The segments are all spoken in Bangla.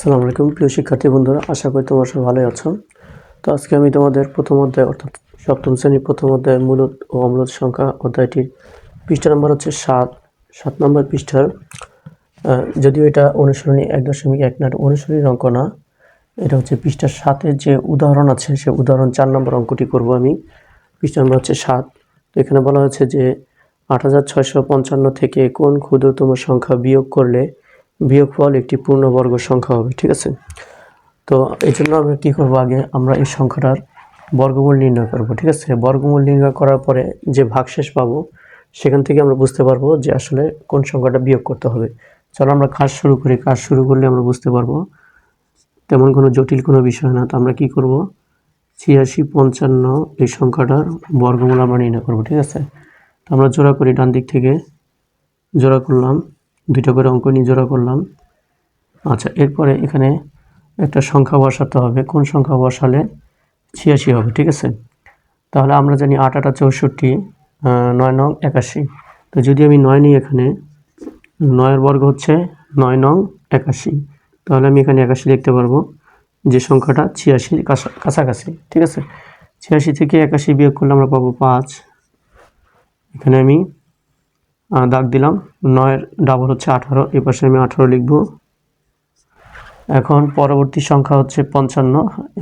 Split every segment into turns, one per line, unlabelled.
আসসালামু আলাইকুম। প্রিয় শিক্ষার্থী বন্ধুরা, আশা করি তোমরা সবাই ভালোই আছো। তো আজকে আমি তোমাদের প্রথম অধ্যায়, অর্থাৎ সপ্তম শ্রেণির প্রথম অধ্যায় মূলত ও অম্লত সংখ্যা অধ্যায়টির পৃষ্ঠা নম্বর হচ্ছে সাত। সাত নম্বর পৃষ্ঠার যদিও এটা অনুসরণী এক দশমিক এক নাট অনুসরণীর অঙ্ক না, এটা হচ্ছে পৃষ্ঠার সাতের যে উদাহরণ আছে, সে উদাহরণ চার নম্বর অঙ্কটি করব আমি। পৃষ্ঠা নম্বর হচ্ছে সাত। তো এখানে বলা হয়েছে যে আট হাজার ছয়শো পঞ্চান্ন থেকে কোন ক্ষুদ্রতম সংখ্যা বিয়োগ করলে বিয়োগফল একটি পূর্ণবর্গ সংখ্যা হবে, ঠিক আছে? তো এই জন্য আমরা কী করব আগে? আমরা এই সংখ্যাটার বর্গমূল নির্ণয় করব, ঠিক আছে? বর্গমূল নির্ণয় করার পরে যে ভাগশেষ পাবো, সেখান থেকে আমরা বুঝতে পারব যে আসলে কোন সংখ্যাটা বিয়োগ করতে হবে। চলো আমরা কাজ শুরু করি। কাজ শুরু করলে আমরা বুঝতে পারব তেমন কোনো জটিল কোনো বিষয় না। তো আমরা কী করব? ছিয়াশি পঞ্চান্ন এই সংখ্যাটার বর্গমূল আমরা নির্ণয় করব, ঠিক আছে? তো আমরা জোড়া করি ডান দিক থেকে। জোড়া করলাম। দুইটা করে অঙ্ক নিয়ে জোড়া করলাম। আচ্ছা এরপরে এখানে একটা সংখ্যা বসাতে হবে। কোন সংখ্যা বসালে ছিয়াশি হবে, ঠিক আছে? তাহলে আমরা জানি আট, আটা চৌষট্টি নয়, নং, একাশি। তো যদি আমি নয় নিই এখানে, নয়ের বর্গ হচ্ছে নয় নং, একাশি। তাহলে আমি এখানে একাশি লিখতে পারব, যে সংখ্যাটা ছিয়াশির কাছা- কাছাকাছি, ঠিক আছে? ছিয়াশি থেকে একাশি বিয়োগ করলে আমরা পাবো পাঁচ। এখানে আমি দাগ দিলাম। নয়ের ডাবল হচ্ছে আঠারো এ পাশে আমি আঠারো লিখব। এখন পরবর্তী সংখ্যা হচ্ছে পঞ্চান্ন।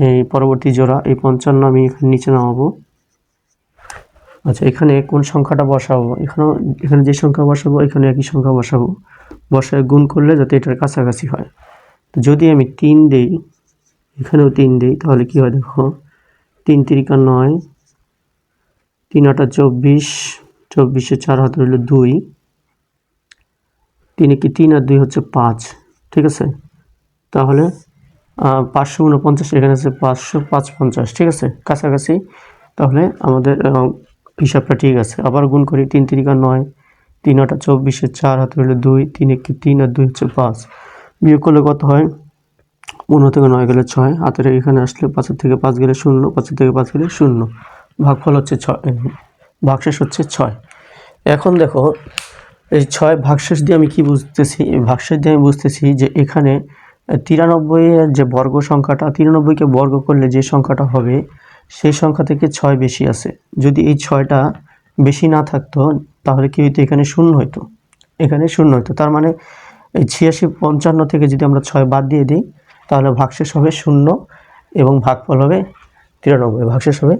এই পরবর্তী জোড়া, এই পঞ্চান্ন আমি এখানে নিচে নামাবো। আচ্ছা এখানে কোন সংখ্যাটা বসাবো? এখানেও, এখানে যে সংখ্যা বসাবো, এখানে একই সংখ্যা বসাবো। বসায় গুণ করলে যাতে এটার কাছাকাছি হয়। তো যদি আমি তিন দেই, এখানেও তিন দেই, তাহলে কি হয় দেখো? তিন তিরিকা নয়, তিন আটা চব্বিশ চব্বিশে চার হাতে রইল দুই। তিন কি তিন আর দুই হচ্ছে পাঁচ? ঠিক আছে? তাহলে পাঁচশো উনপঞ্চাশ, এখানে আছে পাঁচশো পাঁচ পঞ্চাশ ঠিক আছে? কাছাকাছি। তাহলে আমাদের হিসাবটা ঠিক আছে। আবার গুণ করি, তিন তিরিকা নয়, তিন আটা চব্বিশে চার হাতে রইল দুই, তিন কি তিন আর দুই হচ্ছে পাঁচ। বিয়োগ করলে কত হয়? পনেরো থেকে নয় গেলে ছয়, হাতের এখানে আসলে পাঁচের থেকে পাঁচ গেলে শূন্য, পাঁচের থেকে পাঁচ গেলে শূন্য। ভাগফল হচ্ছে ছয়, ভাগশেষ হচ্ছে ছয়। এখন দেখো, এই ছয় ভাগশেষ দিয়ে আমি কি বুঝতেছি? ভাগশেষ দিয়ে আমি বুঝতেছি যে এখানে তিরানব্বই এর যে বর্গ সংখ্যাটা তিরানব্বইকে বর্গ করলে যে সংখ্যাটা হবে, সেই সংখ্যা থেকে ছয় বেশি আছে। যদি এই ছয়টা বেশি না থাকতো, তাহলে কি হইতো? এখানে শূন্য হইতো। এখানে শূন্য হইতো। তার মানে এই ছিয়াশি পঞ্চান্ন থেকে যদি আমরা ছয় বাদ দিয়ে দিই, তাহলে ভাগশেষ হবে শূন্য এবং ভাগফল হবে তিরানব্বই। ভাগশেষ হবে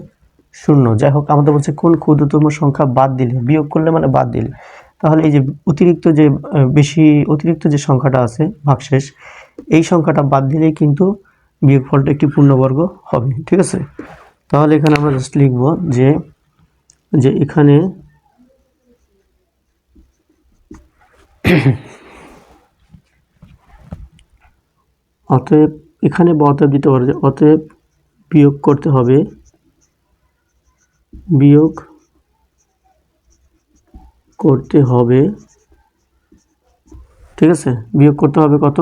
শূন্য। যাই হোক আমাদের বলছে কোন ক্ষুদ্রতম সংখ্যা বাদ দিলে, বিয়োগ করলে মানে বাদ দিলে। তাহলে এই যে অতিরিক্ত যে বেশি অতিরিক্ত যে সংখ্যাটা আছে, ভাগশেষ, এই সংখ্যাটা বাদ দিলেই কিন্তু বিয়োগফলটা একটি পূর্ণবর্গ হবে, ঠিক আছে? তাহলে এখানে আমরা জাস্ট লিখব যে যে এখানে অতএব এখানে বা দিতে পারে অতএব বিয়োগ করতে হবে বিয়োগ করতে হবে। ঠিক আছে? বিয়োগ করতে হবে কত?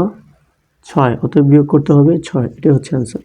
ছয়। অতএব বিয়োগ করতে হবে ছয়। এটাই হচ্ছে অ্যান্সার